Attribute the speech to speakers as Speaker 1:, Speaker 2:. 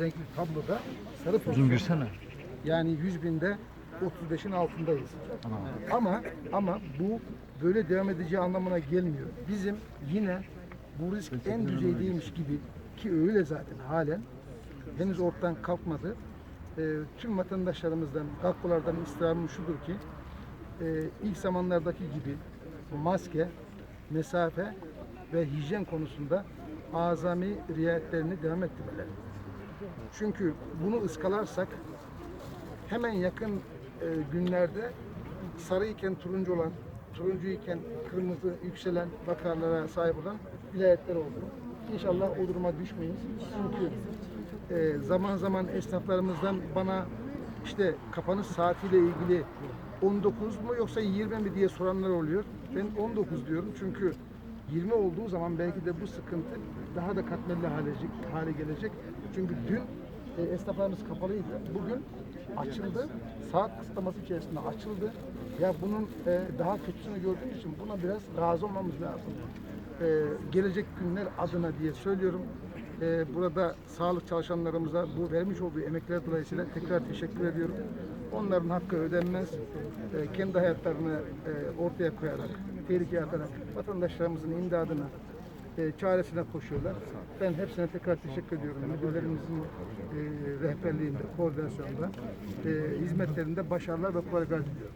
Speaker 1: renkli tabloda sarı
Speaker 2: Uzun
Speaker 1: pozisyon.
Speaker 2: girsene.
Speaker 1: Yani 100 binde 35'in altındayız. Ama ama bu böyle devam edeceği anlamına gelmiyor. Bizim yine bu risk en düzeydeymiş gibi ki öyle zaten halen henüz ortadan kalkmadı. Ee, tüm vatandaşlarımızdan, kakkolardan istirhamım şudur ki e, ilk zamanlardaki gibi maske, mesafe ve hijyen konusunda azami riayetlerini devam ettirmeleri. Çünkü bunu ıskalarsak hemen yakın e, günlerde sarı iken turuncu olan, turuncu iken kırmızı yükselen vakalara sahip olan vilayetler oldu. İnşallah o duruma düşmeyiz. Çünkü e, zaman zaman esnaflarımızdan bana işte kapanış saatiyle ilgili 19 mu yoksa 20 mi diye soranlar oluyor. Ben 19 diyorum çünkü 20 olduğu zaman belki de bu sıkıntı daha da katmerli hale, hale gelecek. Çünkü dün e, esnaflarımız kapalıydı. Bugün açıldı. Saat kısıtlaması içerisinde açıldı. Ya bunun e, daha kötüsünü gördüğümüz için buna biraz razı olmamız lazım. E, gelecek günler adına diye söylüyorum. E, burada sağlık çalışanlarımıza bu vermiş olduğu emekler dolayısıyla tekrar teşekkür ediyorum. Onların hakkı ödenmez. E, kendi hayatlarını e, ortaya koyarak, tehlikeye atarak vatandaşlarımızın imdadına, e, çaresine koşuyorlar. Ben hepsine tekrar teşekkür ediyorum. Müdürlerimizin e, rehberliğinde, koordinasyonunda, e, hizmetlerinde başarılar ve kolaylıklar diliyorum.